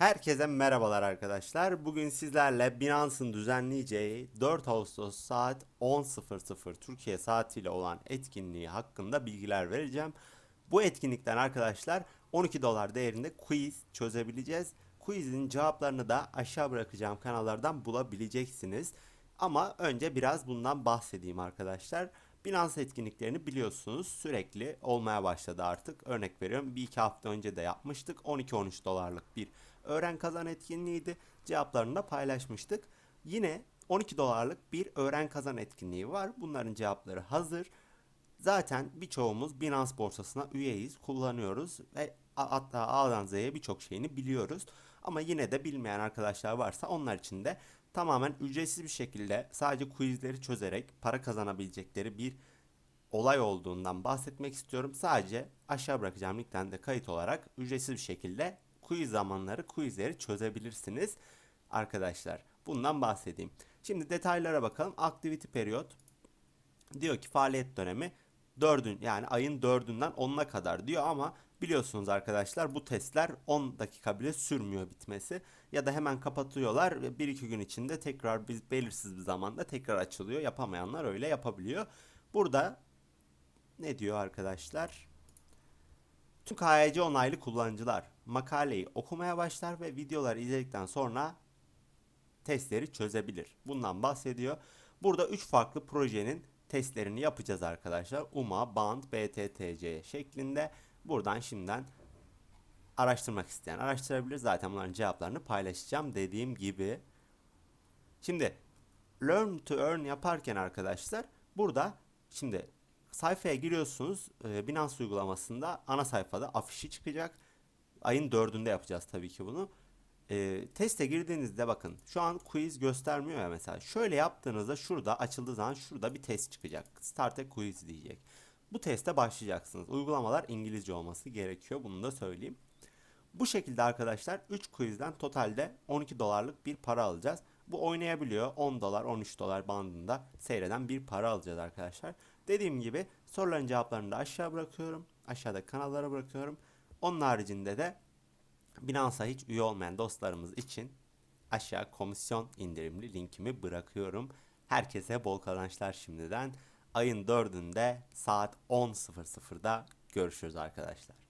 Herkese merhabalar arkadaşlar. Bugün sizlerle Binance'ın düzenleyeceği 4 Ağustos saat 10.00 Türkiye saatiyle olan etkinliği hakkında bilgiler vereceğim. Bu etkinlikten arkadaşlar 12 dolar değerinde quiz çözebileceğiz. Quizin cevaplarını da aşağı bırakacağım kanallardan bulabileceksiniz. Ama önce biraz bundan bahsedeyim arkadaşlar. Binance etkinliklerini biliyorsunuz sürekli olmaya başladı artık. Örnek veriyorum bir iki hafta önce de yapmıştık. 12-13 dolarlık bir öğren kazan etkinliğiydi. Cevaplarını da paylaşmıştık. Yine 12 dolarlık bir öğren kazan etkinliği var. Bunların cevapları hazır. Zaten birçoğumuz Binance borsasına üyeyiz, kullanıyoruz ve hatta A'dan Z'ye birçok şeyini biliyoruz. Ama yine de bilmeyen arkadaşlar varsa onlar için de tamamen ücretsiz bir şekilde sadece quizleri çözerek para kazanabilecekleri bir olay olduğundan bahsetmek istiyorum. Sadece aşağı bırakacağım linkten de kayıt olarak ücretsiz bir şekilde quiz zamanları quizleri çözebilirsiniz arkadaşlar. Bundan bahsedeyim. Şimdi detaylara bakalım. Activity period diyor ki faaliyet dönemi 4'ün yani ayın 4'ünden 10'una kadar diyor ama biliyorsunuz arkadaşlar bu testler 10 dakika bile sürmüyor bitmesi ya da hemen kapatıyorlar ve 1-2 gün içinde tekrar biz belirsiz bir zamanda tekrar açılıyor. Yapamayanlar öyle yapabiliyor. Burada ne diyor arkadaşlar? Tüm KYC onaylı kullanıcılar makaleyi okumaya başlar ve videoları izledikten sonra testleri çözebilir. Bundan bahsediyor. Burada 3 farklı projenin testlerini yapacağız arkadaşlar. UMA, BAND, BTTC şeklinde. Buradan şimdiden araştırmak isteyen araştırabilir. Zaten bunların cevaplarını paylaşacağım dediğim gibi. Şimdi learn to earn yaparken arkadaşlar burada şimdi sayfaya giriyorsunuz. E, Binance uygulamasında ana sayfada afişi çıkacak. Ayın dördünde yapacağız tabii ki bunu. E, teste girdiğinizde bakın şu an quiz göstermiyor ya mesela. Şöyle yaptığınızda şurada açıldığı zaman şurada bir test çıkacak. Start a quiz diyecek. Bu teste başlayacaksınız. Uygulamalar İngilizce olması gerekiyor. Bunu da söyleyeyim. Bu şekilde arkadaşlar 3 quizden totalde 12 dolarlık bir para alacağız. Bu oynayabiliyor. 10 dolar 13 dolar bandında seyreden bir para alacağız arkadaşlar. Dediğim gibi soruların cevaplarını da aşağı bırakıyorum. Aşağıda kanallara bırakıyorum. Onun haricinde de Binance'a hiç üye olmayan dostlarımız için aşağı komisyon indirimli linkimi bırakıyorum. Herkese bol kazançlar şimdiden. Ayın 4'ünde saat 10.00'da görüşürüz arkadaşlar.